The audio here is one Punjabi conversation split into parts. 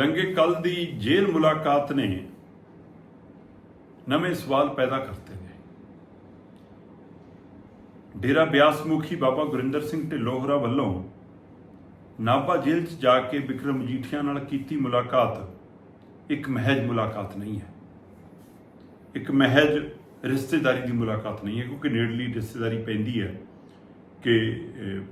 ਲੰਗੇ ਕੱਲ ਦੀ ਜੇਲ੍ਹ ਮੁਲਾਕਾਤ ਨੇ ਨਵੇਂ ਸਵਾਲ ਪੈਦਾ ਕਰਤੇ ਨੇ। ਡੇਰਾ ਬਿਆਸ ਮੁਖੀ ਬਾਬਾ ਗੁਰਿੰਦਰ ਸਿੰਘ ਢਿੱਲੋਹਰਾ ਵੱਲੋਂ ਨਾਭਾ ਜੇਲ੍ਹ 'ਚ ਜਾ ਕੇ ਵਿਕਰਮ ਮਜੀਠੀਆ ਨਾਲ ਕੀਤੀ ਮੁਲਾਕਾਤ ਇੱਕ ਮਹਿਜ ਮੁਲਾਕਾਤ ਨਹੀਂ ਹੈ। ਇੱਕ ਮਹਿਜ ਰਿਸ਼ਤੇਦਾਰੀ ਦੀ ਮੁਲਾਕਾਤ ਨਹੀਂ ਹੈ, ਕਿਉਂਕਿ ਨੇੜਲੀ ਰਿਸ਼ਤੇਦਾਰੀ ਪੈਂਦੀ ਹੈ ਕਿ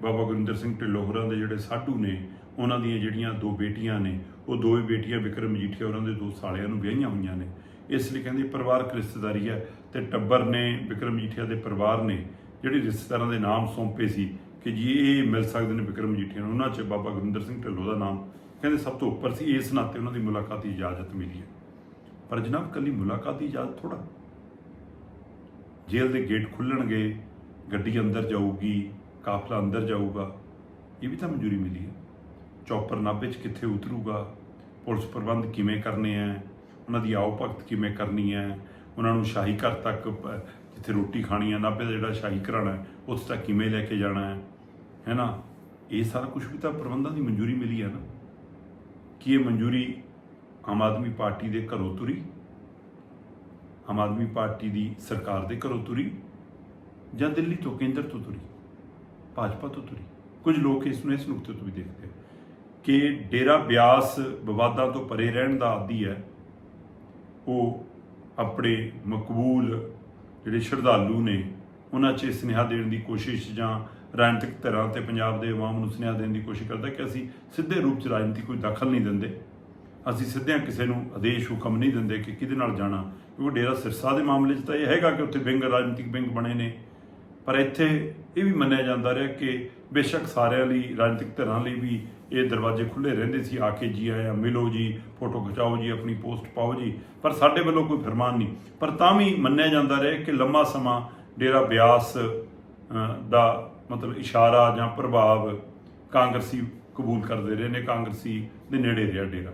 ਬਾਬਾ ਗੁਰਿੰਦਰ ਸਿੰਘ ਢਿੱਲੋਹਰਾ ਦੇ ਜਿਹੜੇ ਸਾਧੂ ਨੇ ਉਹਨਾਂ ਦੀਆਂ ਜਿਹੜੀਆਂ ਦੋ ਬੇਟੀਆਂ ਨੇ, ਉਹ ਦੋਵੇਂ ਬੇਟੀਆਂ ਵਿਕਰਮ ਮਜੀਠੀਆ ਉਹਨਾਂ ਦੇ ਦੋ ਸਾਲਿਆਂ ਨੂੰ ਵਿਆਹੀਆਂ ਹੋਈਆਂ ਨੇ। ਇਸ ਲਈ ਕਹਿੰਦੇ ਪਰਿਵਾਰਕ ਰਿਸ਼ਤੇਦਾਰੀ ਹੈ ਤੇ ਟੱਬਰ ਨੇ, ਵਿਕਰਮ ਮਜੀਠੀਆ ਦੇ ਪਰਿਵਾਰ ਨੇ, ਜਿਹੜੀ ਰਿਸ਼ਤੇਦਾਰਾਂ ਦੇ ਨਾਮ ਸੌਂਪੇ ਸੀ ਕਿ ਜੀ ਇਹ ਮਿਲ ਸਕਦੇ ਨੇ ਵਿਕਰਮ ਮਜੀਠੀਆ ਨੂੰ। ਉਹਨਾਂ 'ਚ ਬਾਬਾ ਗੁਰਿੰਦਰ ਸਿੰਘ ਢਿੱਲੋਂ ਦਾ ਨਾਮ। ਕਹਿੰਦੇ ਸਭ ਤੋਂ ਉੱਪਰ ਸੀ, ਇਸ ਨਾਤੇ ਉਹਨਾਂ ਦੀ ਮੁਲਾਕਾਤ ਦੀ ਇਜਾਜ਼ਤ ਮਿਲੀ ਹੈ। ਪਰ ਜਨਾਬ, ਕੱਲੀ ਮੁਲਾਕਾਤ ਦੀ ਇਜਾਜ਼ਤ ਥੋੜਾ ਜੇਲ੍ਹ ਦੇ ਗੇਟ ਖੁੱਲਣਗੇ, ਗੱਡੀ ਅੰਦਰ ਜਾਊਗੀ, ਕਾਫਲਾ ਅੰਦਰ ਜਾਊਗਾ, ਇਹ ਵੀ ਤਾਂ ਮਨਜ਼ੂਰੀ ਮਿਲੀ ਹੈ। ਚੌਪਰ ਨਾਭੇ 'ਚ ਕਿੱਥੇ ਉਤਰੂਗਾ? ਪੁਲਿਸ ਪ੍ਰਬੰਧ ਕਿਵੇਂ ਕਰਨੇ ਆ ਉਹਨਾਂ ਦੀ ਆਓ ਭਗਤ ਕਿਵੇਂ ਕਰਨੀ ਹੈ ਉਹਨਾਂ ਨੂੰ ਸ਼ਾਹੀ ਘਰ ਤੱਕ ਜਿੱਥੇ ਰੋਟੀ ਖਾਣੀ ਹੈ ਨਾਭੇ ਦਾ ਜਿਹੜਾ ਸ਼ਾਹੀ ਘਰਾਣਾ ਉੱਥੇ ਤੱਕ ਕਿਵੇਂ ਲੈ ਕੇ ਜਾਣਾ ਹੈ ਹੈ ਨਾ? ਇਹ ਸਾਰਾ ਕੁਝ ਵੀ ਤਾਂ ਪ੍ਰਬੰਧਾਂ ਦੀ ਮਨਜ਼ੂਰੀ ਮਿਲੀ ਹੈ ਨਾ। ਕੀ ਇਹ ਮਨਜ਼ੂਰੀ ਆਮ ਆਦਮੀ ਪਾਰਟੀ ਦੇ ਘਰੋਂ ਤੁਰੀ? ਆਮ ਆਦਮੀ ਪਾਰਟੀ ਦੀ ਸਰਕਾਰ ਦੇ ਘਰੋਂ ਤੁਰੀ? ਜਾਂ ਦਿੱਲੀ ਤੋਂ ਕੇਂਦਰ ਤੋਂ ਤੁਰੀ? ਭਾਜਪਾ ਤੋਂ ਤੁਰੀ? ਕੁਝ ਲੋਕ ਇਸ ਨੂੰ, ਇਸ ਨੁਕਤੇ ਤੋਂ ਵੀ ਦੇਖਦੇ ਕਿ ਡੇਰਾ ਬਿਆਸ ਵਿਵਾਦਾਂ ਤੋਂ ਪਰੇ ਰਹਿਣ ਦਾ ਆਦੀ ਹੈ, ਉਹ ਆਪਣੇ ਮਕਬੂਲ ਜਿਹੜੇ ਸ਼ਰਧਾਲੂ ਨੇ, ਉਹਨਾਂ 'ਚ ਸੁਨੇਹਾ ਦੇਣ ਦੀ ਕੋਸ਼ਿਸ਼ ਜਾਂ ਰਾਜਨੀਤਿਕ ਧਿਰਾਂ ਤੇ ਪੰਜਾਬ ਦੇ ਆਵਾਮ ਨੂੰ ਸੁਨੇਹਾ ਦੇਣ ਦੀ ਕੋਸ਼ਿਸ਼ ਕਰਦਾ ਕਿ ਅਸੀਂ ਸਿੱਧੇ ਰੂਪ 'ਚ ਰਾਜਨੀਤੀ ਕੋਈ ਦਖਲ ਨਹੀਂ ਦਿੰਦੇ। ਅਸੀਂ ਸਿੱਧਿਆਂ ਕਿਸੇ ਨੂੰ ਆਦੇਸ਼ ਹੁਕਮ ਨਹੀਂ ਦਿੰਦੇ ਕਿ ਕਿਹਦੇ ਨਾਲ ਜਾਣਾ। ਕਿਉਂਕਿ ਡੇਰਾ ਸਿਰਸਾ ਦੇ ਮਾਮਲੇ 'ਚ ਤਾਂ ਇਹ ਹੈਗਾ ਕਿ ਉੱਥੇ ਵਿੰਗ, ਰਾਜਨੀਤਿਕ ਵਿੰਗ ਬਣੇ ਨੇ। ਪਰ ਇੱਥੇ ਇਹ ਵੀ ਮੰਨਿਆ ਜਾਂਦਾ ਰਿਹਾ ਕਿ ਬੇਸ਼ੱਕ ਸਾਰਿਆਂ ਲਈ, ਰਾਜਨੀਤਿਕ ਧਿਰਾਂ ਲਈ ਵੀ ਇਹ ਦਰਵਾਜ਼ੇ ਖੁੱਲੇ ਰਹਿੰਦੇ ਸੀ। ਆ ਕੇ ਜੀ ਆਇਆ, ਮਿਲੋ ਜੀ, ਫੋਟੋ ਖਿਚਾਓ ਜੀ, ਆਪਣੀ ਪੋਸਟ ਪਾਓ ਜੀ। ਪਰ ਸਾਡੇ ਵੱਲੋਂ ਕੋਈ ਫਰਮਾਨ ਨਹੀਂ। ਪਰ ਤਾਂ ਵੀ ਮੰਨਿਆ ਜਾਂਦਾ ਰਿਹਾ ਕਿ ਲੰਮਾ ਸਮਾਂ ਡੇਰਾ ਬਿਆਸ ਦਾ ਮਤਲਬ ਇਸ਼ਾਰਾ ਜਾਂ ਪ੍ਰਭਾਵ ਕਾਂਗਰਸੀ ਕਬੂਲ ਕਰਦੇ ਰਹੇ ਨੇ, ਕਾਂਗਰਸੀ ਦੇ ਨੇੜੇ ਰਿਹਾ ਡੇਰਾ।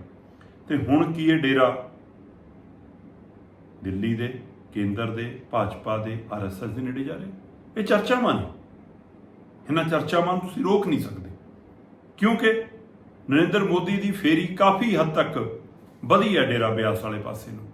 ਤੇ ਹੁਣ ਕੀ ਇਹ ਡੇਰਾ? ਦਿੱਲੀ ਦੇ, ਕੇਂਦਰ ਦੇ, ਭਾਜਪਾ ਦੇ ਆਰਐਸਐਸ ਦੇ ਨੇੜੇ ਜਾ ਰਿਹਾ। ਇਹ ਚਰਚਾਵਾਂ ਨੇ। ਇਹਨਾਂ ਚਰਚਾਵਾਂ ਨੂੰ ਤੁਸੀਂ ਰੋਕ ਨਹੀਂ ਸਕਦੇ। ਕਿਉਂਕਿ ਨਰਿੰਦਰ ਮੋਦੀ ਦੀ ਫੇਰੀ ਕਾਫੀ ਹੱਦ ਤੱਕ ਵਧੀ ਹੈ ਡੇਰਾ ਬਿਆਸ ਵਾਲੇ ਪਾਸੇ ਨੂੰ।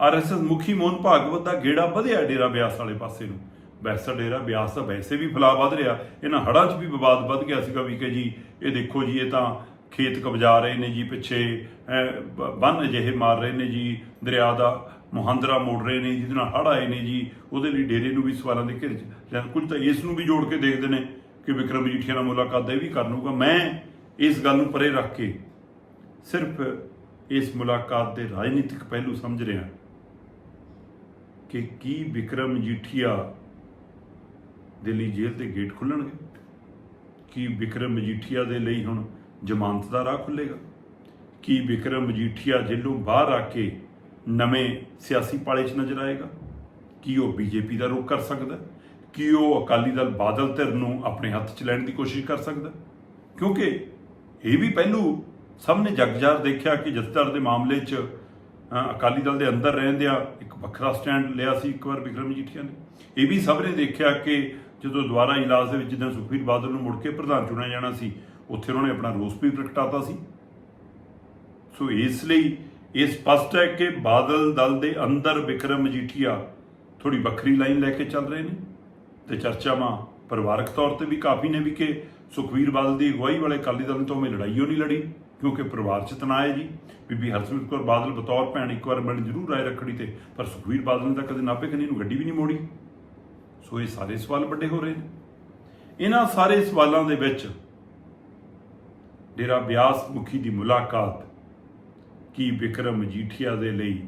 ਆਰਐਸਐਸ ਮੁਖੀ ਮੋਹਨ ਭਾਗਵਤ ਦਾ ਗੇੜਾ ਵਧਿਆ ਡੇਰਾ ਬਿਆਸ ਵਾਲੇ ਪਾਸੇ ਨੂੰ। ਵੈਸਾ ਡੇਰਾ ਬਿਆਸ ਦਾ ਵੈਸੇ ਵੀ ਫਲਾ ਵਧ ਰਿਹਾ, ਇਹਨਾਂ ਹੜ੍ਹਾਂ 'ਚ ਵੀ ਵਿਵਾਦ ਵੱਧ ਗਿਆ ਸੀਗਾ ਵੀ ਕਿ ਜੀ, ਇਹ ਦੇਖੋ ਜੀ, ਇਹ ਤਾਂ ਖੇਤ ਕਬਜਾ ਰਹੇ ਨੇ ਜੀ, ਪਿੱਛੇ ਐਂ ਬੰਨ ਅਜਿਹੇ ਮਾਰ ਰਹੇ ਨੇ ਜੀ, ਦਰਿਆ ਦਾ ਮੁਹੰਦਰਾ ਮੋੜ ਰਹੇ ਨੇ, ਜਿਹਦੇ ਨਾਲ ਹੜ੍ਹ ਆਏ ਨੇ ਜੀ, ਉਹਦੇ ਲਈ ਡੇਰੇ ਨੂੰ ਵੀ ਸਵਾਲਾਂ ਦੇ ਘਿਰ ਜਾਂ ਕੁਝ ਤਾਂ ਇਸ ਨੂੰ ਵੀ ਜੋੜ ਕੇ ਦੇਖਦੇ ਨੇ। ਕਿ ਵਿਕਰਮ ਮਜੀਠੀਆ ਨਾਲ ਮੁਲਾਕਾਤ ਇਹ ਵੀ ਕਰ ਲੂਗਾ ਮੈਂ ਇਸ ਗੱਲ ਨੂੰ ਪਰੇ ਰੱਖ ਕੇ ਸਿਰਫ ਇਸ ਮੁਲਾਕਾਤ ਦੇ ਰਾਜਨੀਤਿਕ ਪਹਿਲੂ ਸਮਝ ਰਿਹਾ ਕਿ ਕੀ ਵਿਕਰਮ ਮਜੀਠੀਆ ਲਈ ਜੇਲ੍ਹ ਦੇ ਗੇਟ ਖੁੱਲਣਗੇ? ਕੀ ਵਿਕਰਮ ਮਜੀਠੀਆ ਦੇ ਲਈ ਹੁਣ ਜ਼ਮਾਨਤ ਦਾ ਰਾਹ ਖੁੱਲੇਗਾ? ਕੀ ਵਿਕਰਮ ਮਜੀਠੀਆ ਜੇਲ੍ਹੋਂ ਬਾਹਰ ਆ ਕੇ ਨਵੇਂ ਸਿਆਸੀ ਪਾਲੇ 'ਚ ਨਜ਼ਰ ਆਏਗਾ? ਕੀ ਉਹ ਬੀਜੇਪੀ ਦਾ ਰੁਖ ਕਰ ਸਕਦਾ ਕੀ ਉਹ ਅਕਾਲੀ ਦਲ ਬਾਦਲ ਧਿਰ ਨੂੰ ਆਪਣੇ ਹੱਥ 'ਚ ਲੈਣ ਦੀ ਕੋਸ਼ਿਸ਼ ਕਰ ਸਕਦਾ? ਕਿਉਂਕਿ ਇਹ ਵੀ ਪਹਿਲੂ ਸਭ ਨੇ ਜਗਜਾਰ ਦੇਖਿਆ ਕਿ ਜਥੇਦਾਰ ਦੇ ਮਾਮਲੇ 'ਚ ਅਕਾਲੀ ਦਲ ਦੇ ਅੰਦਰ ਰਹਿੰਦਿਆਂ ਇੱਕ ਵੱਖਰਾ ਸਟੈਂਡ ਲਿਆ ਸੀ ਇੱਕ ਵਾਰ ਵਿਕਰਮ ਮਜੀਠੀਆ ਨੇ। ਇਹ ਵੀ ਸਭ ਨੇ ਦੇਖਿਆ ਕਿ ਜਦੋਂ ਦੁਬਾਰਾ ਇਜਲਾਸ ਦੇ ਵਿੱਚ ਜਿੱਦਾਂ ਸੁਖਬੀਰ ਬਾਦਲ ਨੂੰ ਮੁੜ ਕੇ ਪ੍ਰਧਾਨ ਚੁਣਿਆ ਜਾਣਾ ਸੀ, ਉੱਥੇ ਉਹਨਾਂ ਨੇ ਆਪਣਾ ਰੋਸ ਵੀ ਪ੍ਰਗਟਾਤਾ ਸੀ। ਸੋ ਇਸ ਲਈ ਇਹ ਸਪਸ਼ਟ ਹੈ ਕਿ ਬਾਦਲ ਦਲ ਦੇ ਅੰਦਰ ਵਿਕਰਮ ਮਜੀਠੀਆ ਥੋੜੀ ਵੱਖਰੀ ਲਾਈਨ ਲੈ ਕੇ ਚੱਲ ਰਹੇ ਨੇ। ਤੇ ਚਰਚਾਵਾਂ ਪਰਿਵਾਰਕ ਤੌਰ ਤੇ ਵੀ ਕਾਫੀ ਨੇ ਵੀ ਕਿ ਸੁਖਵੀਰ ਬਾਦਲ ਦੀ ਅਗਵਾਈ ਵਾਲੇ ਅਕਾਲੀ ਦਲ ਤੋਂ ਮੈਂ ਲੜਾਈ ਉਹ ਨਹੀਂ ਲੜੀ, ਕਿਉਂਕਿ ਪਰਿਵਾਰ 'ਚ ਤਣਾਅ ਹੈ ਜੀ। ਬੀਬੀ ਹਰਸਿਮਰਤ ਕੌਰ ਬਾਦਲ ਬਤੌਰ ਭੈਣ ਇੱਕ ਵਾਰ ਮਿਲਣ ਜ਼ਰੂਰ ਆਏ ਰੱਖੜੀ ਤੇ, ਪਰ ਸੁਖਵੀਰ ਬਾਦਲ ਨੇ ਤਾਂ ਕਦੇ ਨਾਪੇ ਕਨੀ ਨੂੰ ਗੱਡੀ ਵੀ ਨਹੀਂ ਮੋੜੀ। ਸੋ ਇਹ ਸਾਰੇ ਸਵਾਲ ਵੱਡੇ ਹੋ ਰਹੇ ਨੇ। ਇਹਨਾਂ ਸਾਰੇ ਸਵਾਲਾਂ ਦੇ ਵਿੱਚ ਡੇਰਾ ਬਿਆਸ ਮੁਖੀ ਦੀ ਮੁਲਾਕਾਤ ਕੀ ਵਿਕਰਮ ਮਜੀਠੀਆ ਦੇ ਲਈ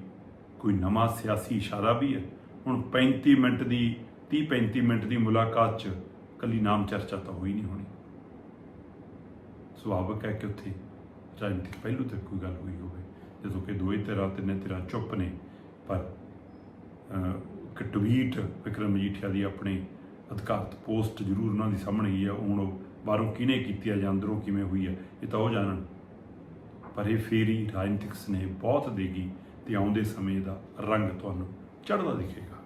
ਕੋਈ ਨਵਾਂ ਸਿਆਸੀ ਇਸ਼ਾਰਾ ਵੀ ਹੈ? ਹੁਣ 35 ਮਿੰਟ ਦੀ 30 35 ਮਿੰਟ ਦੀ ਮੁਲਾਕਾਤ 'ਚ ਕੱਲੀ ਨਾਮ ਚਰਚਾ ਤਾਂ ਹੋਈ ਨਹੀਂ ਹੋਣੀ। ਸੁਭਾਵਿਕ ਹੈ ਕਿ ਉੱਥੇ ਰਾਜਨੀਤਿਕ ਪਹਿਲੂ ਤੇ ਕੋਈ ਗੱਲ ਹੋਈ ਹੋਵੇ, ਜਦੋਂ ਕਿ ਦੋਏ ਧਿਰਾਂ ਤਿੰਨੇ ਧਿਰਾਂ ਚੁੱਪ ਨੇ, ਪਰ ਇੱਕ ਟਵੀਟ ਵਿਕਰਮ ਮਜੀਠੀਆ ਦੀ ਆਪਣੇ ਅਧਿਕਾਰਤ ਪੋਸਟ ਜ਼ਰੂਰ ਉਹਨਾਂ ਦੀ ਸਾਹਮਣੇ ਹੀ ਆ, ਹੁਣ ਉਹ ਬਾਹਰੋਂ ਕਿਹਨੇ ਕੀਤੀ ਹੈ ਜਾਂ ਅੰਦਰੋਂ ਕਿਵੇਂ ਹੋਈ ਹੈ ਇਹ ਤਾਂ ਉਹ ਜਾਣਨ। ਪਰ ਇਹ ਫੇਰੀ ਰਾਜਨੀਤਿਕ ਸਨੇਹ ਬਹੁਤ ਦੇਗੀ ਤੇ ਆਉਂਦੇ ਸਮੇਂ ਦਾ ਰੰਗ ਤੁਹਾਨੂੰ ਚੜ੍ਹਦਾ ਦਿਖੇਗਾ।